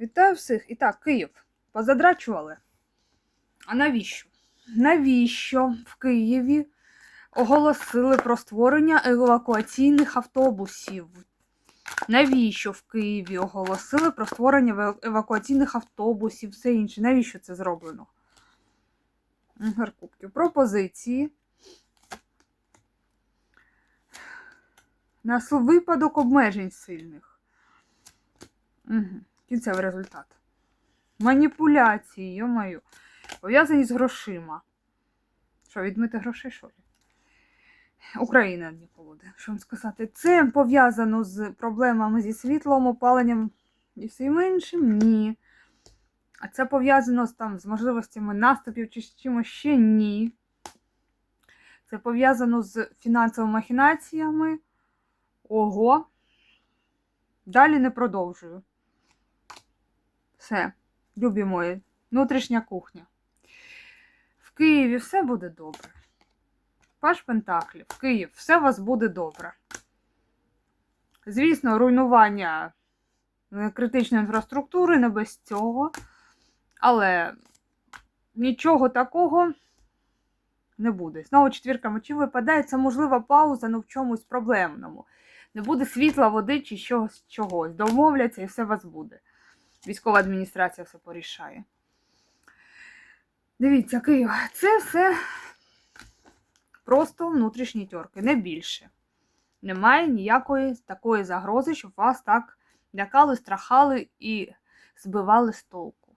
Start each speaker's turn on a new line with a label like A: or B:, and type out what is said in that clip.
A: Вітаю всіх. І так, Київ. Позадрачували. А навіщо? Навіщо в Києві оголосили про створення евакуаційних автобусів? Навіщо в Києві оголосили про створення евакуаційних автобусів, все інше? Навіщо це зроблено? Кубків. Пропозиції. На випадок обмежень сильних. Угу. Кінцевий результат. Маніпуляції, йомаю. Пов'язані з грошима. Що, відмити грошей, що ли? Україна буде. Що вам сказати? Це пов'язано з проблемами зі світлом, опаленням і всім іншим? Ні. А це пов'язано з, там, з можливостями наступів чи з чимось ще ні. Це пов'язано з фінансовими махінаціями. Ого. Далі не продовжую. Все, любі мої, внутрішня кухня. В Києві все буде добре. Паш Пентаклів, Київ, все у вас буде добре. Звісно, руйнування е, критичної інфраструктури не без цього. Але нічого такого не буде. Знову четвірка мечів випадає, це можлива пауза ну, в чомусь проблемному. Не буде світла, води чи чогось, чогось. Домовляться і все у вас буде. Військова адміністрація все порішає. Дивіться, Київ, це все просто внутрішні тьорки, не більше. Немає ніякої такої загрози, щоб вас так лякали, страхали і збивали з толку.